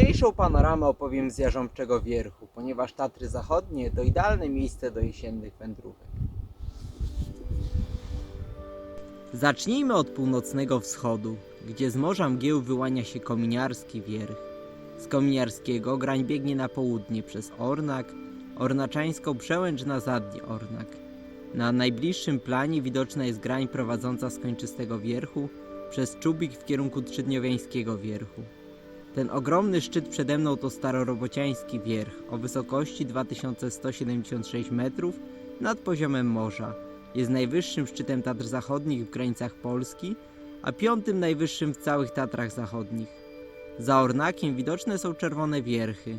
Dzisiejszą panoramę opowiem z Jarząbczego Wierchu, ponieważ Tatry Zachodnie to idealne miejsce do jesiennych wędrówek. Zacznijmy od północnego wschodu, gdzie z Morza Mgieł wyłania się Kominiarski Wierch. Z Kominiarskiego grań biegnie na południe przez Ornak, Ornaczańską przełęcz na Zadni Ornak. Na najbliższym planie widoczna jest grań prowadząca z Kończystego Wierchu przez Czubik w kierunku Trzydniowiańskiego Wierchu. Ten ogromny szczyt przede mną to starorobociański wierch o wysokości 2176 metrów nad poziomem morza. Jest najwyższym szczytem Tatr Zachodnich w granicach Polski, a piątym najwyższym w całych Tatrach Zachodnich. Za Ornakiem widoczne są czerwone wierchy,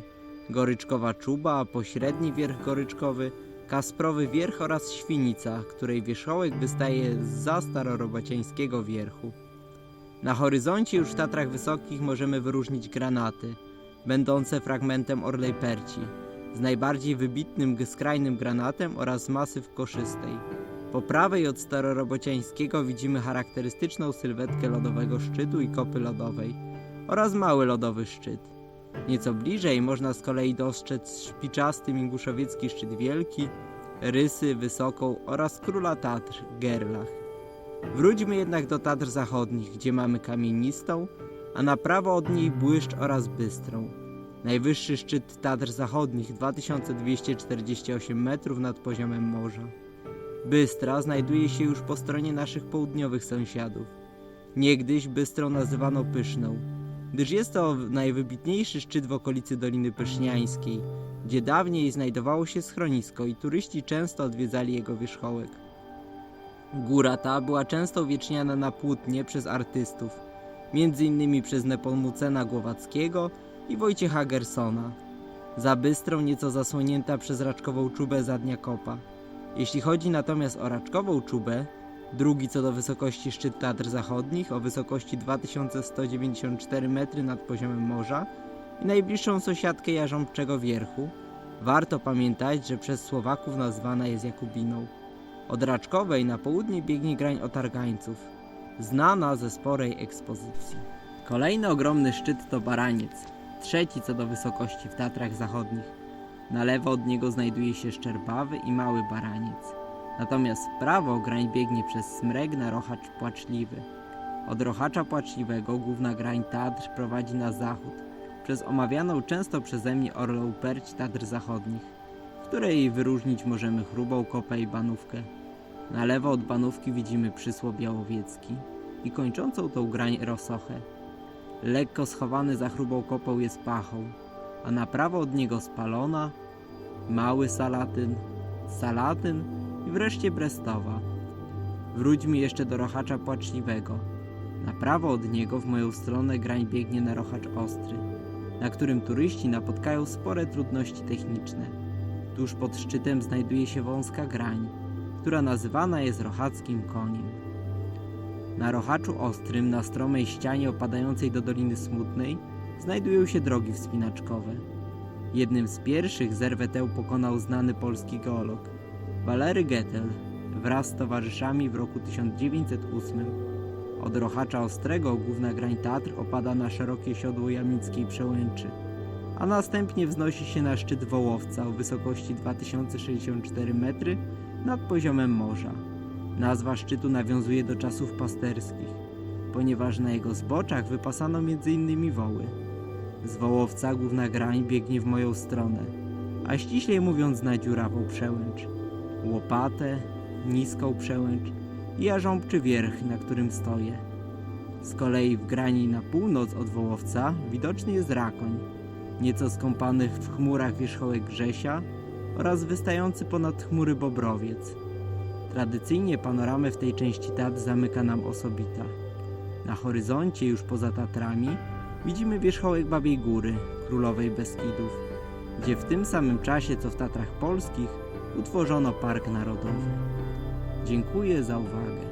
Goryczkowa Czuba, pośredni wierch Goryczkowy, Kasprowy Wierch oraz Świnica, której wierzchołek wystaje za starorobociańskiego wierchu. Na horyzoncie już w Tatrach Wysokich możemy wyróżnić granaty, będące fragmentem Orlej Perci, z najbardziej wybitnym skrajnym granatem oraz masyw koszystej. Po prawej od starorobociańskiego widzimy charakterystyczną sylwetkę lodowego szczytu i kopy lodowej oraz mały lodowy szczyt. Nieco bliżej można z kolei dostrzec szpiczasty Minguszowiecki szczyt wielki, Rysy, Wysoką oraz Króla Tatr, Gerlach. Wróćmy jednak do Tatr Zachodnich, gdzie mamy kamienistą, a na prawo od niej Błyszcz oraz Bystrą. Najwyższy szczyt Tatr Zachodnich 2248 metrów nad poziomem morza. Bystra znajduje się już po stronie naszych południowych sąsiadów. Niegdyś Bystrą nazywano Pyszną, gdyż jest to najwybitniejszy szczyt w okolicy Doliny Pyszniańskiej, gdzie dawniej znajdowało się schronisko i turyści często odwiedzali jego wierzchołek. Góra ta była często uwieczniana na płótnie przez artystów, m.in. przez Nepomucena Głowackiego i Wojciecha Gersona. Za Bystrą nieco zasłonięta przez raczkową czubę Zadnia Kopa. Jeśli chodzi natomiast o raczkową czubę, drugi co do wysokości szczyt Tatr Zachodnich o wysokości 2194 metry nad poziomem morza i najbliższą sąsiadkę Jarząbczego Wierchu, warto pamiętać, że przez Słowaków nazwana jest Jakubiną. Od Raczkowej na południe biegnie grań otargańców, znana ze sporej ekspozycji. Kolejny ogromny szczyt to Baraniec, trzeci co do wysokości w Tatrach Zachodnich. Na lewo od niego znajduje się Szczerbawy i Mały Baraniec. Natomiast w prawo grań biegnie przez Smreg na Rochacz Płaczliwy. Od Rochacza Płaczliwego główna grań Tatr prowadzi na zachód, przez omawianą często przeze mnie Orlą Perć Tatr Zachodnich, w której wyróżnić możemy Chrubą Kopę i Banówkę. Na lewo od Banówki widzimy Przysło Białowiecki i kończącą tą grań Rosochę. Lekko schowany za Chrubą Kopą jest Pachą, a na prawo od niego Spalona, Mały Salatyn, Salatyn i wreszcie Brestowa. Wróćmy jeszcze do Rochacza Płaczliwego. Na prawo od niego w moją stronę grań biegnie na Rochacz Ostry, na którym turyści napotkają spore trudności techniczne. Tuż pod szczytem znajduje się wąska grań, która nazywana jest Rochackim Koniem. Na Rochaczu Ostrym, na stromej ścianie opadającej do Doliny Smutnej, znajdują się drogi wspinaczkowe. Jednym z pierwszych zerwę tę pokonał znany polski geolog Walery Gettel wraz z towarzyszami w roku 1908. Od Rochacza Ostrego główna grań Tatr opada na szerokie siodło Jamnickiej Przełęczy, a następnie wznosi się na szczyt Wołowca o wysokości 2064 metry nad poziomem morza. Nazwa szczytu nawiązuje do czasów pasterskich, ponieważ na jego zboczach wypasano m.in. woły. Z Wołowca główna grań biegnie w moją stronę, a ściślej mówiąc na dziurawą przełęcz, łopatę, niską przełęcz i jarząbczy wierch, na którym stoję. Z kolei w grani na północ od Wołowca widoczny jest Rakoń, nieco skąpany w chmurach wierzchołek Grzesia oraz wystający ponad chmury Bobrowiec. Tradycyjnie panoramę w tej części Tatr zamyka nam osobita. Na horyzoncie, już poza Tatrami, widzimy wierzchołek Babiej Góry, Królowej Beskidów, gdzie w tym samym czasie co w Tatrach Polskich utworzono Park Narodowy. Dziękuję za uwagę.